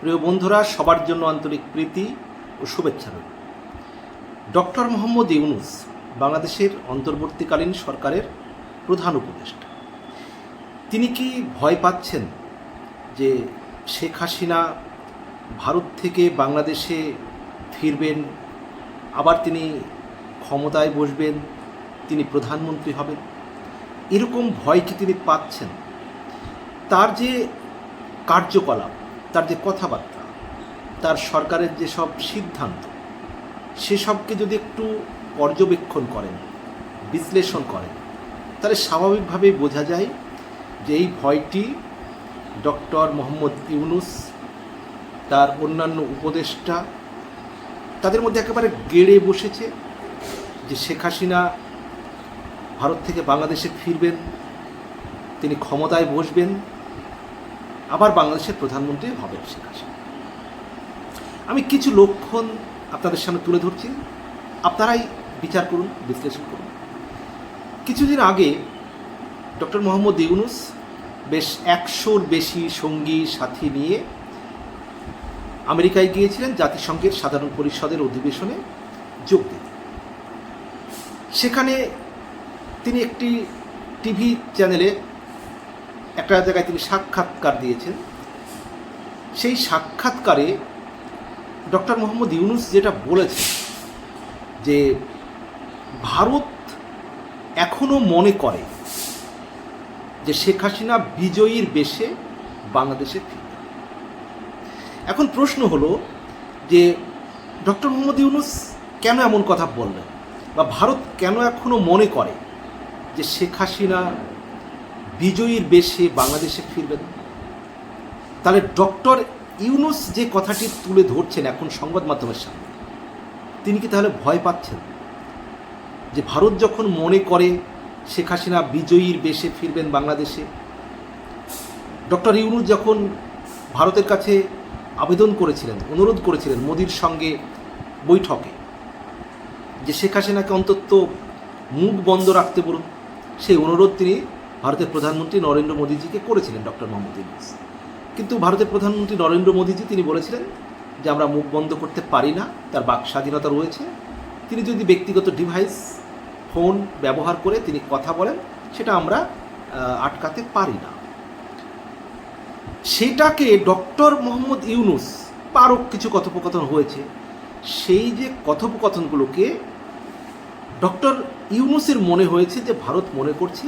প্রিয় বন্ধুরা, সবার জন্য আন্তরিক প্রীতি ও শুভেচ্ছা রইল। ডক্টর মোহাম্মদ ইউনুস বাংলাদেশের অন্তর্বর্তীকালীন সরকারের প্রধান উপদেষ্টা। তিনি কি ভয় পাচ্ছেন যে শেখ হাসিনা ভারত থেকে বাংলাদেশে ফিরবেন, আবার তিনি ক্ষমতায় বসবেন, তিনি প্রধানমন্ত্রী হবেন? এরকম ভয় কি তিনি পাচ্ছেন? তার যে কার্যকলাপ তার যে কথাবার্তা, তার সরকারের যে সব সিদ্ধান্ত, সেসবকে যদি একটু পর্যবেক্ষণ করেন, বিশ্লেষণ করেন, তাহলে স্বাভাবিকভাবেই বোঝা যায় যে এই ভয়টি ডক্টর মোহাম্মদ ইউনুস, তার অন্যান্য উপদেষ্টা, তাদের মধ্যে একেবারে গেড়ে বসেছে যে শেখ হাসিনা ভারত থেকে বাংলাদেশে ফিরবেন, তিনি ক্ষমতায় বসবেন আবার বাংলাদেশের প্রধানমন্ত্রী হবেন শেখ হাসিনা। আমি কিছু লক্ষণ আপনাদের সামনে তুলে ধরছি। আপনারাই বিচার করুন, বিশ্লেষণ করুন। কিছুদিন আগে ডক্টর মোহাম্মদ ইউনুস বেশ একশোর বেশি সঙ্গী সাথী নিয়ে আমেরিকায় গিয়েছিলেন জাতিসংঘের সাধারণ পরিষদের অধিবেশনে যোগ দিতে। সেখানে তিনি একটি টিভি চ্যানেলে একটা জায়গায় তিনি সাক্ষাৎকার দিয়েছেন। সেই সাক্ষাৎকারে ডক্টর মোহাম্মদ ইউনুস যেটা বলেছেন যে ভারত এখনও মনে করে যে শেখ হাসিনা বিজয়ীর বেশে বাংলাদেশে ফিরবে। এখন প্রশ্ন হলো যে ডক্টর মোহাম্মদ ইউনুস কেন এমন কথা বললেন বা ভারত কেন এখনও মনে করে যে শেখ হাসিনা বিজয়ীর বেশে বাংলাদেশে ফিরবেন তাহলে ডক্টর ইউনুস যে কথাটি তুলে ধরছেন এখন সংবাদ মাধ্যমের সামনে, তিনি কি তাহলে ভয় পাচ্ছেন? যে ভারত যখন মনে করে শেখ হাসিনা বিজয়ীর বেশে ফিরবেন বাংলাদেশে, ডক্টর ইউনুস যখন ভারতের কাছে আবেদন করেছিলেন, অনুরোধ করেছিলেন মোদির সঙ্গে বৈঠকে, যে শেখ হাসিনাকে অন্তত মুখ বন্ধ রাখতে বলুন, সেই অনুরোধ তিনি ভারতের প্রধানমন্ত্রী নরেন্দ্র মোদীজিকে করেছিলেন ডক্টর মোহাম্মদ ইউনুস। কিন্তু ভারতের প্রধানমন্ত্রী নরেন্দ্র মোদীজি তিনি বলেছিলেন যে আমরা মুখ বন্ধ করতে পারি না, তার বাক স্বাধীনতা রয়েছে। তিনি যদি ব্যক্তিগত ডিভাইস, ফোন ব্যবহার করে তিনি কথা বলেন, সেটা আমরা আটকাতে পারি না। সেটাকে ডক্টর মোহাম্মদ ইউনুস পারও কিছু কথোপকথন হয়েছে। সেই যে কথোপকথনগুলোকে ডক্টর ইউনুসের মনে হয়েছে যে ভারত মনে করছে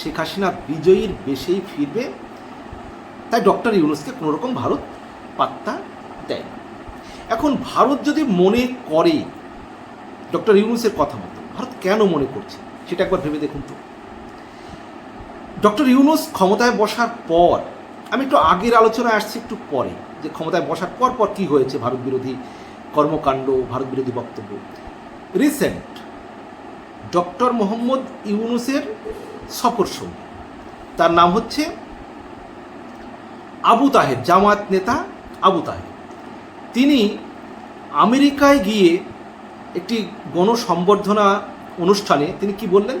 শেখ হাসিনা বিজয়ীর বেশেই ফিরবে, তাই ডক্টর ইউনুসকে কোনোরকম ভারত পাত্তা দেয় এখন ভারত যদি মনে করে, ডক্টর ইউনুসের কথা মতো, ভারত কেন মনে করছে, সেটা একবার ভেবে দেখুন তো। ডক্টর ইউনুস ক্ষমতায় বসার পর, আমি একটু আগের আলোচনায় আসছি একটু পরে, যে ক্ষমতায় বসার পর পর কী হয়েছে ভারত বিরোধী কর্মকাণ্ড, ভারত বিরোধী বক্তব্য। রিসেন্ট ডক্টর মোহাম্মদ ইউনুসের সফর সঙ্গী তার নাম হচ্ছে আবু তাহের জামাত নেতা আবু তাহের। তিনি আমেরিকায় গিয়ে একটি গণসম্বর্ধনা অনুষ্ঠানে তিনি কি বললেন?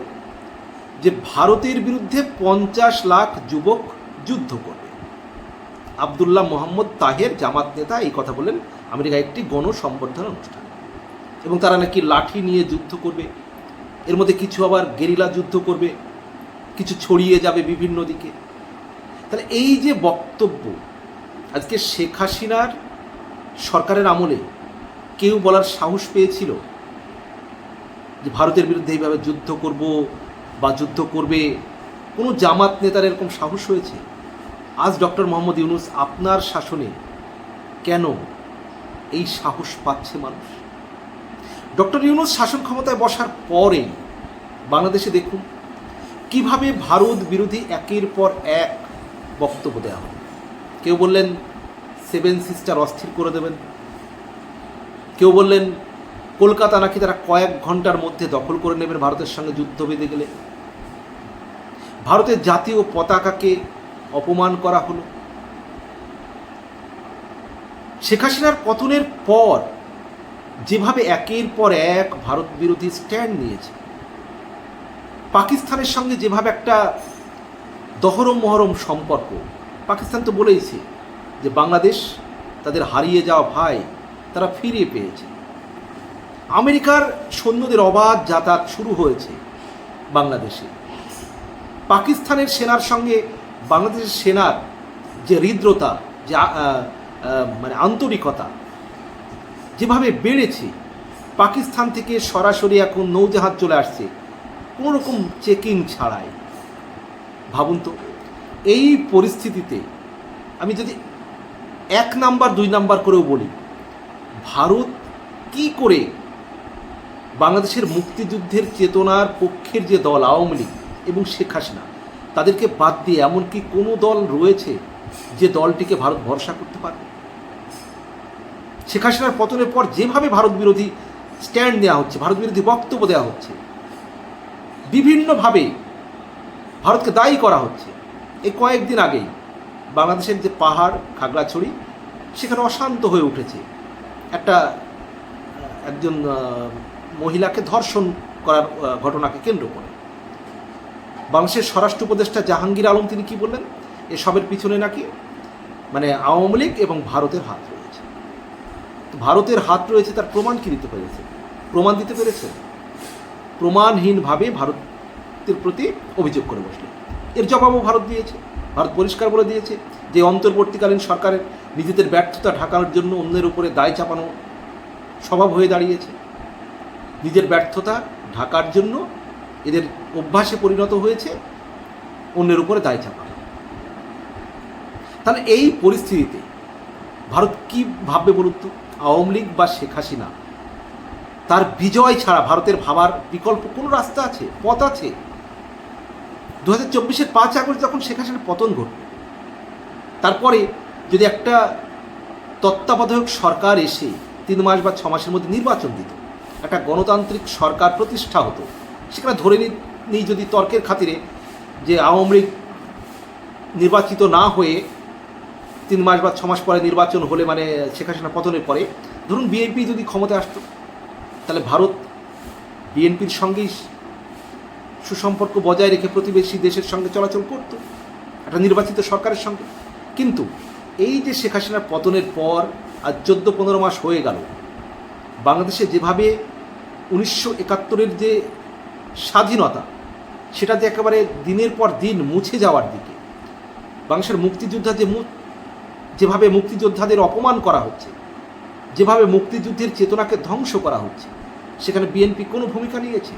যে ভারতের বিরুদ্ধে পঞ্চাশ লাখ যুবক যুদ্ধ করবে। আবদুল্লাহ মোহাম্মদ তাহের, জামাত নেতা, এই কথা বললেন আমেরিকায় একটি গণসম্বর্ধনা অনুষ্ঠান। এবং তারা নাকি লাঠি নিয়ে যুদ্ধ করবে। এর মধ্যে কিছু আবার গেরিলা যুদ্ধ করবে। কিছু ছড়িয়ে যাবে বিভিন্ন দিকে। তাহলে এই যে বক্তব্য, আজকে শেখ হাসিনার সরকারের আমলে কেউ বলার সাহস পেয়েছিল যে ভারতের বিরুদ্ধে এইভাবে যুদ্ধ করব বা যুদ্ধ করবে? কোনো জামাত নেতার এরকম সাহস হয়েছে? আজ ডক্টর মোহাম্মদ ইউনুস আপনার শাসনে কেন এই সাহস পাচ্ছে মানুষ? ডক্টর ইউনুস শাসন ক্ষমতায় বসার পরেই বাংলাদেশে দেখুন কীভাবে ভারত বিরোধী একের পর এক বক্তব্য দেওয়া হবে কেউ বললেন সেভেন সিস্টার অস্থির করে দেবেন। কেউ বললেন, কলকাতা নাকি তারা কয়েক ঘণ্টার মধ্যে দখল করে নেবেন ভারতের সঙ্গে যুদ্ধ বেঁধে গেলে। ভারতের জাতীয় পতাকাকে অপমান করা হলো। শেখ হাসিনার পতনের পর যেভাবে একের পর এক ভারত বিরোধী স্ট্যান্ড নিয়েছে পাকিস্তানের সঙ্গে যেভাবে একটা দহরম মহরম সম্পর্ক, পাকিস্তান তো বলেইছে যে বাংলাদেশ তাদের হারিয়ে যাওয়া ভাই, তারা ফিরিয়ে পেয়েছে। আমেরিকার সৈন্যদের অবাধ যাতায়াত শুরু হয়েছে বাংলাদেশে। পাকিস্তানের সেনার সঙ্গে বাংলাদেশের সেনার যে হৃদ্রতা, যে মানে আন্তরিকতা, যেভাবে বেড়েছে, পাকিস্তান থেকে সরাসরি এখন নৌজাহাজ চলে আসছে। কোনো রকম চেকিং ছাড়াই। ভাবুন তো, এই পরিস্থিতিতে আমি যদি এক নাম্বার, দুই নাম্বার করেও বলি, ভারত কি করে বাংলাদেশের মুক্তিযুদ্ধের চেতনার পক্ষের যে দল আওয়ামী লীগ এবং শেখ হাসিনা, তাদেরকে বাদ দিয়ে এমনকি কোনো দল রয়েছে যে দলটিকে ভারত ভরসা করতে পারবে? শেখ হাসিনার পতনের পর যেভাবে ভারত বিরোধী স্ট্যান্ড নেওয়া হচ্ছে, ভারত বিরোধী বক্তব্য দেওয়া হচ্ছে বিভিন্নভাবে ভারতকে দায়ী করা হচ্ছে। এই কয়েকদিন আগেই বাংলাদেশের যে পাহাড়, খাগড়াছড়ি, সেখানে অশান্ত হয়ে উঠেছে। একটা একজন মহিলাকে ধর্ষণ করার ঘটনাকে কেন্দ্র করে। বাংলাদেশের স্বরাষ্ট্র উপদেষ্টা জাহাঙ্গীর আলম তিনি কি বললেন? এসবের পিছনে নাকি মানে আওয়ামী লীগ এবং ভারতের হাত রয়েছে। ভারতের হাত রয়েছে, তার প্রমাণ কি দিতে পেরেছে? প্রমাণ দিতে পেরেছে? প্রমাণহীনভাবে ভারতের প্রতি অভিযোগ করে বসলেন এর জবাবও ভারত দিয়েছে, ভারত পরিষ্কার বলে দিয়েছে যে অন্তর্বর্তীকালীন সরকারের নিজেদের ব্যর্থতা ঢাকার জন্য অন্যের উপরে দায় চাপানো স্বভাব হয়ে দাঁড়িয়েছে। নিজের ব্যর্থতা ঢাকার জন্য এদের অভ্যাসে পরিণত হয়েছে, অন্যের উপরে দায় চাপানো। তাহলে এই পরিস্থিতিতে ভারত কি ভাববে বলুন তো? আওয়ামী লীগ বা শেখ হাসিনা তার বিজয় ছাড়া ভারতের ভাবার বিকল্প কোনো রাস্তা আছে, পথ আছে? দু হাজার চব্বিশের পাঁচ আগস্ট যখন শেখ হাসিনার পতন ঘটল, তারপরে যদি একটা তত্ত্বাবধায়ক সরকার এসে তিন মাস বা ছ মাসের মধ্যে নির্বাচন দিত, একটা গণতান্ত্রিক সরকার প্রতিষ্ঠা হতো, সেখানে ধরে নিই যদি তর্কের খাতিরে যে আওয়ামী লীগ নির্বাচিত না হয়ে তিন মাস বা ছ মাস পরে নির্বাচন হলে মানে শেখ হাসিনা পতনের পরে, ধরুন বিএনপি যদি ক্ষমতায় আসতো তাহলে ভারত বিএনপির সঙ্গেই সুসম্পর্ক বজায় রেখে প্রতিবেশী দেশের সঙ্গে চলাচল করত, একটা নির্বাচিত সরকারের সঙ্গে। কিন্তু এই যে শেখ হাসিনার পতনের পর আজ চোদ্দ পনেরো মাস হয়ে গেল, বাংলাদেশে যেভাবে উনিশশো একাত্তরের যে স্বাধীনতা, সেটা যে একেবারে দিনের পর দিন মুছে যাওয়ার দিকে, বাংলাদেশের মুক্তিযোদ্ধা যে যেভাবে মুক্তিযোদ্ধাদের অপমান করা হচ্ছে যেভাবে মুক্তিযুদ্ধের চেতনাকে ধ্বংস করা হচ্ছে, সেখানে বিএনপি কোনো ভূমিকা নিয়েছে?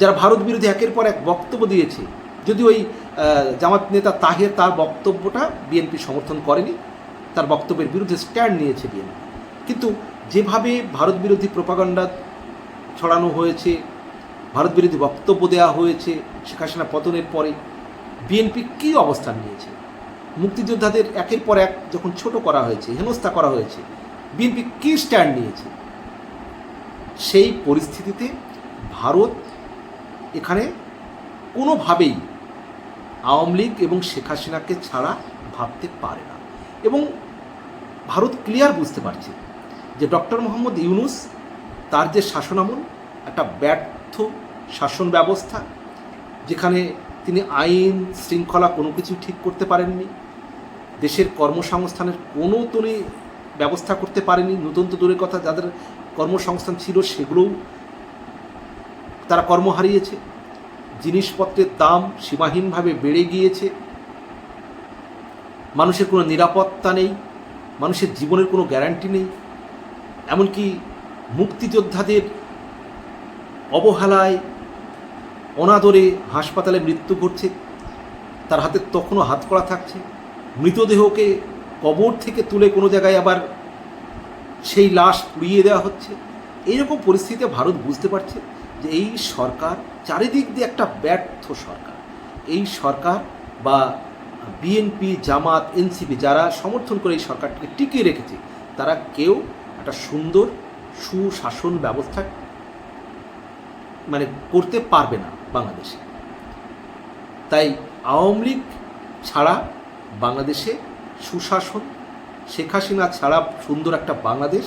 যারা ভারত বিরোধী একের পর এক বক্তব্য দিয়েছে যদি ওই জামাত নেতা তাহের তার বক্তব্যটা বিএনপি সমর্থন করেনি, তার বক্তব্যের বিরুদ্ধে স্ট্যান্ড নিয়েছে বিএনপি কিন্তু যেভাবে ভারত বিরোধী প্রপাগান্ডা ছড়ানো হয়েছে, ভারত বিরোধী বক্তব্য দেওয়া হয়েছে, শেখ হাসিনা পতনের পরে বিএনপি কী অবস্থান নিয়েছে? মুক্তিযোদ্ধাদের একের পর এক যখন ছোট করা হয়েছে, হেনস্থা করা হয়েছে বিএনপি কী স্ট্যান্ড নিয়েছে? সেই পরিস্থিতিতে ভারত এখানে কোনোভাবেই আওয়ামী লীগ এবং শেখ হাসিনাকে ছাড়া ভাবতে পারে না। এবং ভারত ক্লিয়ার বুঝতে পারছে যে ডক্টর মোহাম্মদ ইউনুস তার যে শাসনামল, একটা ব্যর্থ শাসন ব্যবস্থা, যেখানে তিনি আইন, শৃঙ্খলা কোনো কিছু ঠিক করতে পারেননি। দেশের কর্মসংস্থানের কোনো তিনি ব্যবস্থা করতে পারেনি। নতুন তো দূরের কথা, যাদের কর্মসংস্থান ছিল সেগুলোও তারা কর্ম হারিয়েছে। জিনিসপত্রের দাম সীমাহীনভাবে বেড়ে গিয়েছে। মানুষের কোনো নিরাপত্তা নেই। মানুষের জীবনের কোনো গ্যারান্টি নেই। এমনকি মুক্তিযোদ্ধাদের অবহেলায় অনাদরে হাসপাতালে মৃত্যু ঘটছে, তার হাতে তখনও হাত করা থাকছে। মৃতদেহকে কবর থেকে তুলে কোনো জায়গায় আবার সেই লাশ পুড়িয়ে দেওয়া হচ্ছে। এইরকম পরিস্থিতিতে ভারত বুঝতে পারছে যে এই সরকার চারিদিক দিয়ে একটা ব্যর্থ সরকার। এই সরকার বা বিএনপি, জামাত, এনসিপি যারা সমর্থন করে এই সরকারটিকে টিকিয়ে রেখেছে, তারা কেউ একটা সুন্দর সুশাসন ব্যবস্থা মানে করতে পারবে না বাংলাদেশে। তাই আওয়ামী লীগ ছাড়া বাংলাদেশে সুশাসন, শেখ হাসিনা ছাড়া সুন্দর একটা বাংলাদেশ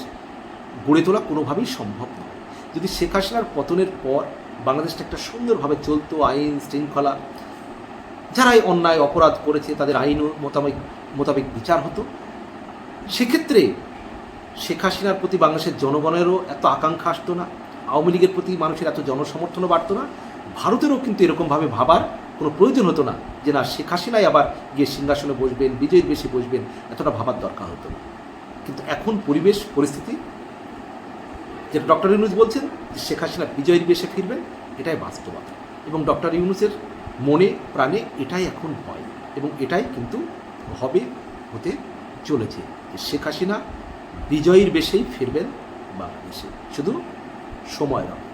গড়ে তোলা কোনোভাবেই সম্ভব নয়। যদি শেখ হাসিনার পতনের পর বাংলাদেশটা একটা সুন্দরভাবে চলতো, আইন শৃঙ্খলা, যারাই অন্যায় অপরাধ করেছে, তাদের আইন মোতাবেক মোতাবেক বিচার হতো, সেক্ষেত্রে শেখ হাসিনার প্রতি বাংলাদেশের জনগণেরও এত আকাঙ্ক্ষা আসতো না। আওয়ামী লীগের প্রতি মানুষের এত জনসমর্থনও বাড়তো না। ভারতেরও কিন্তু এরকমভাবে ভাবার কোনো প্রয়োজন হতো না যে, না, শেখ হাসিনাই আবার গিয়ে সিংহাসনে বসবেন, বিজয়ের বেশি বসবেন। এতটা ভাবার দরকার হতো না। কিন্তু এখন পরিবেশ, পরিস্থিতি যেটা ডক্টর ইউনুস বলছেন যে, শেখ হাসিনা বিজয়ের বেশে ফিরবেন, এটাই বাস্তবতা। এবং ডক্টর ইউনুসের মনে, প্রাণে এটাই এখন ভয়। এবং এটাই কিন্তু হবে, হতে চলেছে যে, শেখ হাসিনা বিজয়ীর বেশেই ফিরবেন বাংলাদেশে। শুধু সময়ের অপেক্ষা